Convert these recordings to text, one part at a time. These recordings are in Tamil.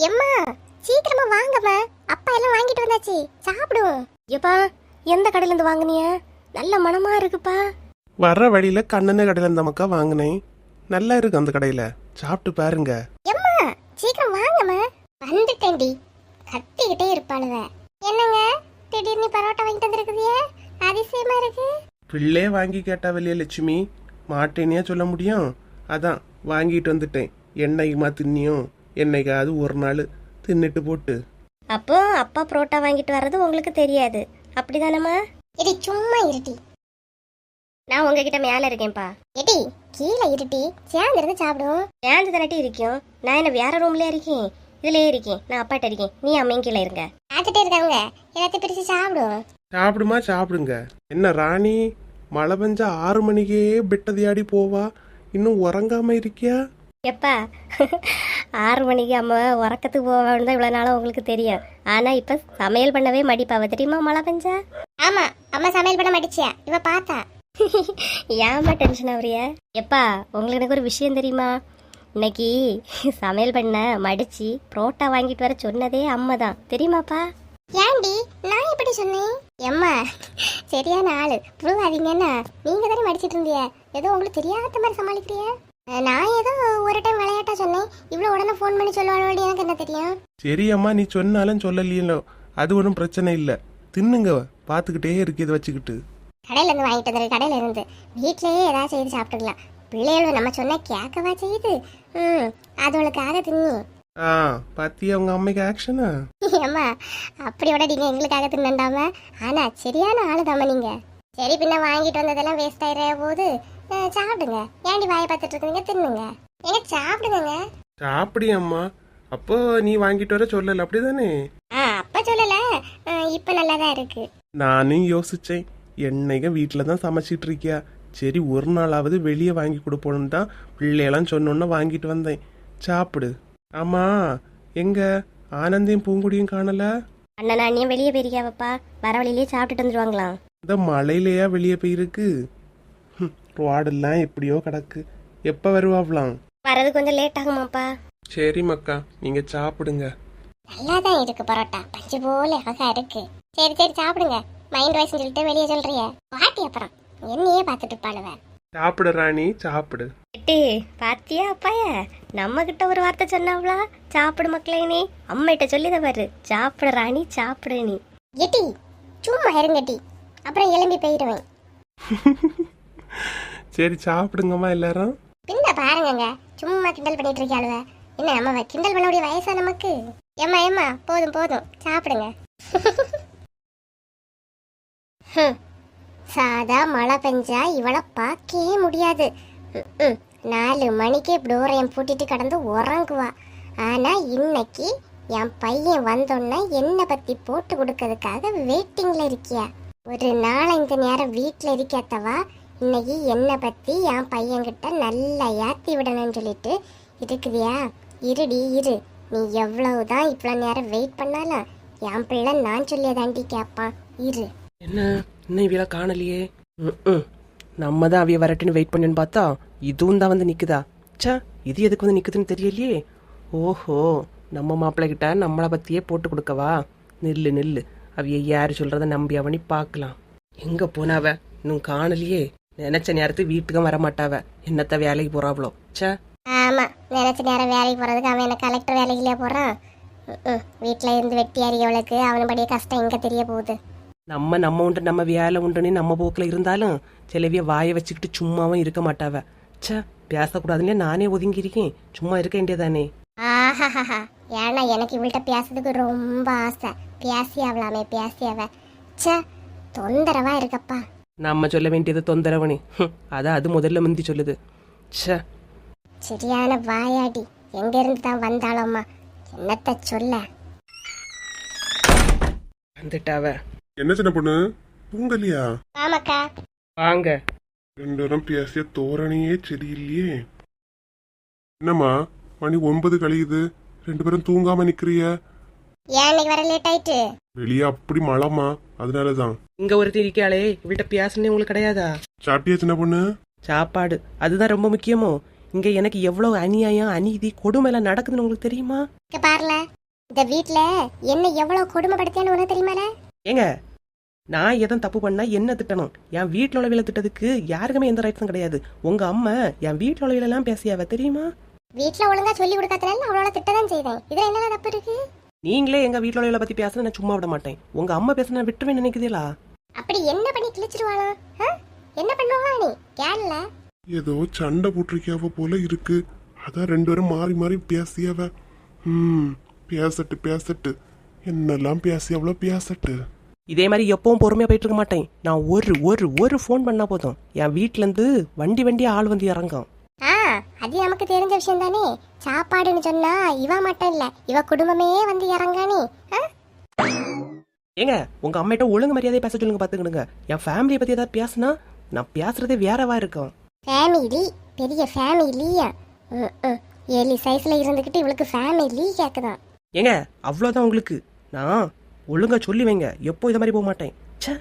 எம்மா சீக்கிரமா வாங்கம்மா. அப்பா எல்லாம் வாங்கிட்டு வந்தாச்சு. சாப்பிடுவோம் எப்பா எந்த கடையில இருந்து வாங்குனிய? நல்ல மனமா இருக்குப்பா. வர்ற வழியில கண்ணன கடையில இந்த மக்கா வாங்கினேன். நல்லா இருக்கு அந்த கடையில. சாப்பிட்டு பாருங்க. எம்மா சீக்கிரம் வாங்கம்மா. வந்துட்டேன்டி கத்திக்கிட்டே இருப்பாளுவ. என்னங்க? திடீர்னு பரோட்டா வாங்கிட்டு வந்திருக்குதியே அதிசயமா இருக்கு. பிள்ளை வாங்கி கேட்டா வெளியே லட்சுமி. மாட்டேனே சொல்ல முடியும். அதான் வாங்கிட்டு வந்துட்டேன். என்னைக்குமா தின்னியும்? என்னைக்காவது ஒரு நாள் தின்னுட்டு போட்டு. அப்போ அப்பா புரோட்டா வாங்கிட்டு வர்றது உங்களுக்கு தெரியாது. அப்படிதானம்மா? எடி சும்மா இருட்டி நான் உங்ககிட்ட மேல இருக்கேன்ப்பா. எடி கீழே இருட்டி சேர்ந்து இருந்து சாப்பிடுவோம் சேர்ந்து தானட்டி இருக்கும் நான் என்ன வேற ரூம்ல இருக்கேன்? இதுலயே இருக்கேன். நான் அப்பாட்ட இருக்கேன். நீ அம்மையும் கீழே இருங்க. பார்த்துட்டே இருக்காங்க. எல்லாத்தையும் பிரிச்சு சாப்பிடுவோம் சாப்பிடுமா சாப்பிடுங்க. என்ன ராணி மழை பெஞ்சா ஆறு மணிக்கே பெட்டதியாடி போவா? இன்னும் உறங்காம இருக்கியா? எப்பா? ஆறு மணிக்கு அம்மா உறக்கத்துக்கு போவான்னு தான் இவ்வளோ நாளாக உங்களுக்கு தெரியும். ஆனால் இப்போ சமையல் பண்ணவே மடிப்பாவ தெரியுமா மழை பெஞ்சா? ஆமாம் அம்மா சமையல் பண்ண மடிச்சியா இவ பார்த்தா. ஏம்மா டென்ஷன் ஆகுறிய? எப்பா உங்களுக்கு எனக்கு ஒரு விஷயம் தெரியுமா? இன்னைக்கு சமையல் பண்ண மடிச்சு புரோட்டா வாங்கிட்டு வர சொன்னதே அம்மா தான் தெரியுமாப்பா? ஏண்டி நான் எப்படி சொன்னேன்? எம்மா சரியான ஆளு. புழுவாதீங்கன்னா நீங்க தானே மடிச்சிட்டு இருந்திய. ஏதோ உங்களுக்கு தெரியாத மாதிரி சமாளிக்கிறிய? நான் ஏதோ ஒரு டைம் விளையாட்டா சொன்னேன். இவ்வளவு உடனே ஃபோன் பண்ணி சொல்லுவாள் எனக்கு என்ன தெரியும்? சரி அம்மா நீ சொன்னாலும் சொல்லலையோ அது ஒன்றும் பிரச்சனை இல்லை. தின்னுங்க பார்த்துக்கிட்டே இருக்கு இதை வச்சுக்கிட்டு. கடையில இருந்து வாங்கிட்டு வந்துரு கடையில இருந்து. வீட்லயே ஏதாவது செய்து சாப்பிட்டுக்கலாம். பிள்ளைகளும் நம்ம சொன்னா கேட்கவா செய்யுது? ம் அதுகளுக்காக தின்னி. ஆ பாத்தியா உங்க அம்மைக்கு ஆக்ஷனா அம்மா அப்படியோட நீங்க எங்களுக்காக தின்னண்டாம? ஆனா சரியான ஆளுதாம்மா நீங்க. சரி பின்ன வாங்கிட்டு வந்ததெல்லாம் வேஸ்ட் ஆயிர போது அஹ், சாப்பிடுங்க. ஏண்டி வாயை பார்த்துட்டு இருக்கீங்க? தின்னுங்க. ஏங்க சாப்பிடுங்க சாப்பிடி அம்மா அப்போ நீ வாங்கிட்டு வர சொல்லல அப்படிதானே? ஆ அப்ப சொல்லல. இப்ப நல்லாதான் இருக்கு. நானும் யோசிச்சேன். என்னைக்கு வீட்டில் தான் சமைச்சிட்டு இருக்கியா? சரி ஒரு நாளாவது வெளியே வாங்கி கொடுப்போன்னு தான் பிள்ளையெல்லாம் சொன்னோன்னு வாங்கிட்டு வந்தேன். சாப்பிடு. ஆமா எங்க? ஆனந்தையும் பூங்குடியும் காணல? அண்ணன் அண்ணியும் வெளியே போயிருக்கியாவப்பா வர வழியிலேயே சாப்பிட்டுட்டு வந்துருவாங்களாம். இந்த மழையிலையா வெளியே போயிருக்கு? ரோடெல்லாம் எப்படியோ கிடக்கு. எப்போ வருவாப்லாம்? வரது கொஞ்சம் லேட் ஆகுமாப்பா. சரி மக்கா நீங்க சாப்பிடுங்க. நல்லா தான் இருக்கு பரோட்டா. பஞ்சு போல அழகா இருக்கு. சரி சரி சாப்பிடுங்க. மைண்ட் வாய்ஸ் சொல்லிட்டு வெளியே சொல்றிய. பாட்டி அப்புறம். என்னையே பார்த்துட்டு இருப்பாளுவ. சாப்பிடு ராணி சாப்பிடு. எட்டி பாத்தியா அப்பாய? நம்ம கிட்ட ஒரு வார்த்தை சொன்னாவளா? சாப்பிடு மக்களே நீ. அம்மிட்ட சொல்லித பாரு. சாப்பிடு ராணி சாப்பிடு நீ. எட்டி சும்மா இருங்கட்டி. அப்புறம் எலும்பி போயிடுவேன் சரி சாப்பிடுங்கம்மா எல்லாரும். பின்ன பாருங்கங்க சும்மா கிண்டல் பண்ணிட்டு இருக்காளுவ என்ன நம்ம கிண்டல் பண்ணக்கூடிய வயசா நமக்கு? ஏம்மா ஏம்மா போதும் போதும் சாப்பிடுங்க. சாதா மழை பெஞ்சா இவளை பார்க்கவே முடியாது. நாலு மணிக்கே டோரையும் பூட்டிட்டு கடந்து உறங்குவா. ஆனா இன்னைக்கு என் பையன் வந்தோன்னா என்னை பத்தி போட்டு கொடுக்கறதுக்காக வெயிட்டிங்ல இருக்கியா. ஒரு நாலஞ்சு நேரம் வீட்டில் இருக்காத்தவா இன்னைக்கு என்னை பற்றி என் பையன்கிட்ட நல்லா ஏற்றி விடணும்னு சொல்லிட்டு இருக்குதியா? இருடி இரு. நீ எவ்வளவுதான் இவ்வளோ நேரம் வெயிட் பண்ணாலும் என் பிள்ளை நான் சொல்லியதாண்டி கேட்பான் இரு. என்ன? இன்னும் இவையில காணலையே? ம் நம்ம தான் அவைய வரட்டுன்னு வெயிட் பண்ணுன்னு பார்த்தா இதுவும் தான் வந்து நிற்குதா சா இது எதுக்கு வந்து நிற்குதுன்னு தெரியலையே? ஓஹோ நம்ம மாப்பிள்ளை கிட்ட நம்மளை பற்றியே போட்டு கொடுக்கவா? நில்லு நில்லு. அவிய யார் சொல்கிறத நம்பி அவனி பார்க்கலாம். எங்கே போனாவ? இன்னும் காணலையே. நினைச்ச நேரத்துக்கு வீட்டுக்கும் வர மாட்டாவ என்னத்த வேலைக்கு போறாவளோ ச்சே. ஆமா நினைச்ச நேரம் வேலைக்கு போறதுக்கு அவன் என்ன கலெக்டர் வேலைக்குள்ளே போறான்? வீட்டில் இருந்து வெட்டி அறியவளுக்கு அவனுபடிய கஷ்டம் எங்க தெரிய போகுது? நம்ம நம்ம உண்டு நம்ம வேலை உண்டுன்னு நம்ம போக்கில் இருந்தாலும் சிலவிய வாயை வச்சுக்கிட்டு சும்மாவும் இருக்க மாட்டாவ. ச்சே பேசக்கூடாதுன்னே நானே ஒதுங்கி இருக்கேன் சும்மா இருக்க வேண்டியதானே? ஆஹாஹா ஏன்னா எனக்கு இவள்கிட்ட பேசுறதுக்கு ரொம்ப ஆசை. பேசி அவளாமே பேசி அவ ச்சே தொந்தரவா இருக்கப்பா. நம்ம சொல்ல வேண்டியது தொந்தரவனே. அதான் அது முதல்ல முந்தி சொல்லுது. ச்சே. சரியான வாயாடி. எங்க இருந்து தான் வந்தாளம்மா? என்னத்த சொல்ல? வந்துட்டாவ. என்ன சின்ன பொண்ணு? தூங்கலையா? ஆமாக்கா. வாங்க. ரெண்டு பேரும் பேசிய தோரணையே சரியில்லையே. என்னம்மா மணி ஒன்பது கழியுது. ரெண்டு பேரும் தூங்காம நிக்கிறிய? ஏன் இன்னைக்கு வர லேட் ஆயிட்டு? வெளியே அப்படி மழைமா அதனாலதான். இங்க ஒருத்தர் இருக்காளே இவள்கிட்ட பேசணுன்னே உங்களுக்கு கிடையாதா? சாப்பிட்டியா சின்ன பொண்ணு? சாப்பாடு. அதுதான் ரொம்ப முக்கியமோ. இங்க எனக்கு எவ்வளவு அநியாயம் அநீதி கொடுமை எல்லாம் நடக்குதுன்னு உங்களுக்கு தெரியுமா? இங்க பாருல. இந்த வீட்ல என்ன எவ்வளவு கொடுமைப்படுத்தியான்னு உனக்கு தெரியுமால? ஏங்க நான் எதுவும் தப்பு பண்ணா என்ன திட்டணும்? என் வீட்டில் உள்ளவையில திட்டதுக்கு யாருக்குமே எந்த ரைட்ஸும் கிடையாது. உங்க அம்மா என் வீட்டில் உள்ளவையில எல்லாம் பேசியாவ தெரியுமா? வீட்ல ஒழுங்கா சொல்லி கொடுக்காதனால அவளோட திட்டதான் செய்தேன். இதுல என்ன தப்பு இருக்கு? நீங்களே எங்க வீட்டில் உள்ளவையில பத்தி பேசுனா நான் சும்மா விட மாட்டேன். உங்க அம்மா பேசுனா விட்டுருவேன் நினைக்குதீங்களா அப்படி என்ன பண்ணி கிழிச்சிருவாளா? என்ன பண்ணுவா நீ? கேள்ல. ஏதோ சண்டை போட்டிருக்கியாவ போல இருக்கு. அதான் ரெண்டு பேரும் மாறி மாறி பேசியாவ. ம் பேசட்டு பேசட்டு. என்னெல்லாம் பேசி அவ்வளோ பேசட்டு? இதே மாதிரி எப்பவும் பொறுமையா போயிட்டு இருக்க மாட்டேன். நான் ஒரு ஒரு ஒரு ஃபோன் பண்ணா போதும். என் வீட்ல இருந்து வண்டி வண்டி ஆள் வந்து இறங்கும். ஆ அது நமக்கு தெரிஞ்ச விஷயம் தானே. சாப்பாடுன்னு சொன்னா இவ மட்டும் இல்ல இவ குடும்பமே வந்து இறங்கானே? ஏங்க உங்க அம்மிட்ட ஒழுங்கு மரியாதை பேச சொல்லுங்க பாத்துக்கிடுங்க என் ஃபேமிலியை பத்தி ஏதாவது பேசுனா நான் பேசுறதே வேறவா இருக்கும். ஃபேமிலி பெரிய ஃபேமிலியா. ஏழு சைஸ்ல இருந்துகிட்டு இவளுக்கு ஃபேமிலி கேக்குதான் ஏங்க அவ்வளோதான் உங்களுக்கு. நான் ஒழுங்கா சொல்லி வைங்க எப்போ இதை மாதிரி போக மாட்டேன். ச்சே.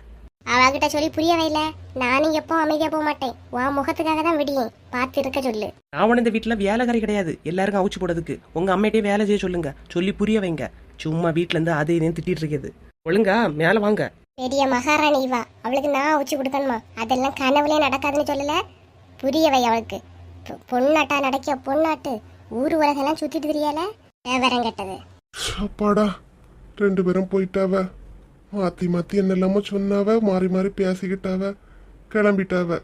அவகிட்ட சொல்லி புரிய வைல நானும் எப்போ அமைதியா போக மாட்டேன். உன் முகத்துக்காக தான் விடியேன். பார்த்து இருக்க சொல்லு. நான் இந்த வீட்டில் வேலைக்காரி கிடையாது. எல்லாருக்கும் அவுச்சு போடுறதுக்கு. உங்க அம்மையிட்டே வேலை செய்ய சொல்லுங்க. சொல்லி புரிய வைங்க. சும்மா வீட்ல இருந்து அதே இதையும் திட்டிட்டு இருக்குது ஒழுங்கா மேலே வாங்க. பெரிய மகாராணி இவா. அவளுக்கு நான் வச்சு கொடுக்கணுமா? அதெல்லாம் கனவுலயே நடக்காதுன்னு சொல்லல. புரிய வை அவளுக்கு பொண்ணாட்டா நடக்க பொண்ணாட்டு ஊர் உலகெல்லாம் சுத்திட்டு தெரியல? விவரம் கெட்டது அப்பாடா. ரெண்டு பேரும் போயிட்டாவ. மாத்தி மாத்தி என்னெல்லாமோ சொன்னாவ மாறி மாறி பேசிக்கிட்டாவ கிளம்பிட்டாவ.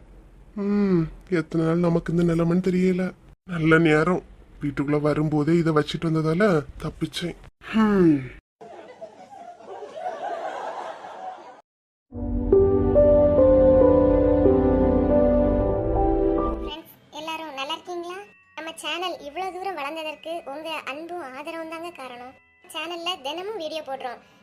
ம் எத்தனை நாள் நமக்கு இந்த நிலைமைன்னு தெரியல. நல்ல நேரம். வீட்டுக்குள்ள வரும்போதே இதை வச்சிட்டு வந்ததால தப்பிச்சேன். ஹம். ஃப்ரெண்ட்ஸ் எல்லாரும் நல்லா இருக்கீங்களா? நம்ம சேனல் இவ்வளோ தூரம் வளர்ந்ததற்கு உங்க அன்பும் ஆதரவும் தாங்க காரணம். சேனல்ல தினமும் வீடியோ போடுறோம்.